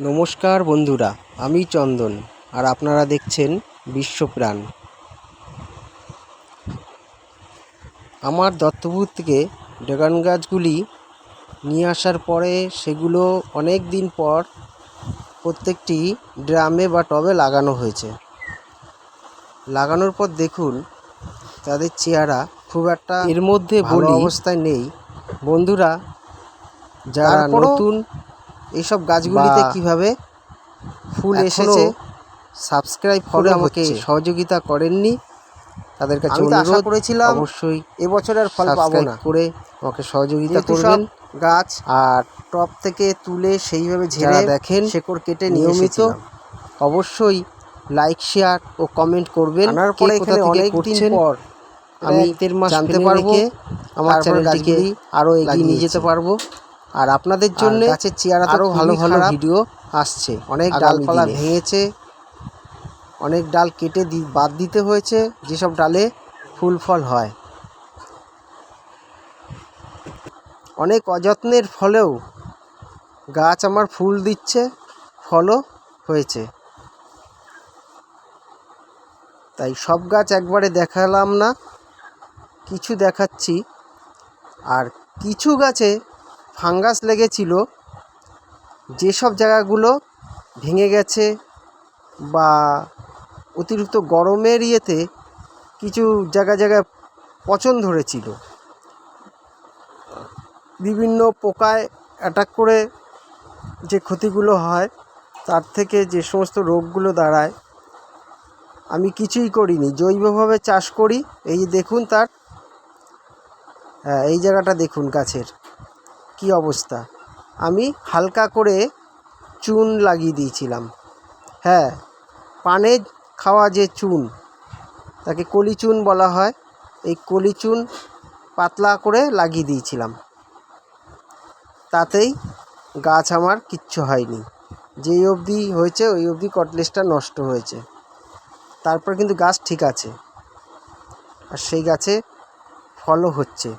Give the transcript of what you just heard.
নমস্কার বন্ধুরা আমি চন্দন আর আপনারা দেখছেন বিশ্বপ্রাণ। আমার দত্তপুর থেকে ড্রাগন গাছগুলি নিয়ে আসার পরে সেগুলো অনেক দিন পর প্রত্যেকটি ড্রামে বা টবে লাগানো হয়েছে। লাগানোর পর দেখুন তাদের চেহারা খুব একটা এর মধ্যে ভালো বলি- অবস্থায় নেই। বন্ধুরা যারা নতুন এইসব গাছগুলিতে কীভাবে ফুল এসেছে সাবস্ক্রাইব করে আমাকে সহযোগিতা করেননি তাদের কাছে আশা অনুরোধ করেছিলাম অবশ্যই এবছরের ফল পাবো না। করে আমাকে সহযোগিতা করবেন। গাছ আর টপ থেকে তুলে সেইভাবে ঝেড়ে দেখেন শেকড় কেটে নিয়মিত অবশ্যই লাইক শেয়ার ও কমেন্ট করবেন। আনার পরে এখানে অনেক দিন পর আমি জানতে পারব। আমার চ্যানেলটিকে আরও এগিয়ে নিয়ে যেতে পারব। আর আপনাদের জন্য গাছের চেহারা তো আরও ভালো ভালো ভিডিও আসছে। অনেক ডালপালা ভেঙেছে অনেক ডাল কেটে দি বাদ দিতে হয়েছে যেসব ডালে ফুল ফল হয়। অনেক অযত্নের ফলেও গাছ আমার ফুল দিচ্ছে ফলও হয়েছে। তাই সব গাছ একবারে দেখালাম না কিছু দেখাচ্ছি। আর কিছু গাছে ফাঙ্গাস লেগেছিল, যেসব জায়গাগুলো ভেঙে গেছে বা অতিরিক্ত গরমের ইয়েতে কিছু জায়গা জায়গায় পচন ধরেছিল। বিভিন্ন পোকায় অ্যাটাক করে যে ক্ষতিগুলো হয়, তার থেকে যে সমস্ত রোগগুলো দাঁড়ায়, আমি কিছুই করিনি। জৈবভাবে চাষ করি। এই দেখুন তার হ্যাঁ এই জায়গাটা দেখুন গাছের। কি অবস্থা? আমি হালকা করে চুন লাগিয়ে দিয়েছিলাম। হ্যাঁ পানে খাওয়া যে চুন, তাকে কলি চুন বলা হয়, এই কলি চুন পাতলা করে লাগিয়ে দিয়েছিলাম। তাতেই গাছ আমার কিচ্ছু হয়নি। যেই অবধি হয়েছে, ওই অবধি কটলেসটা নষ্ট হয়েছে। তারপর কিন্তু গাছ ঠিক আছে। আর সেই গাছে ফলও হচ্ছে।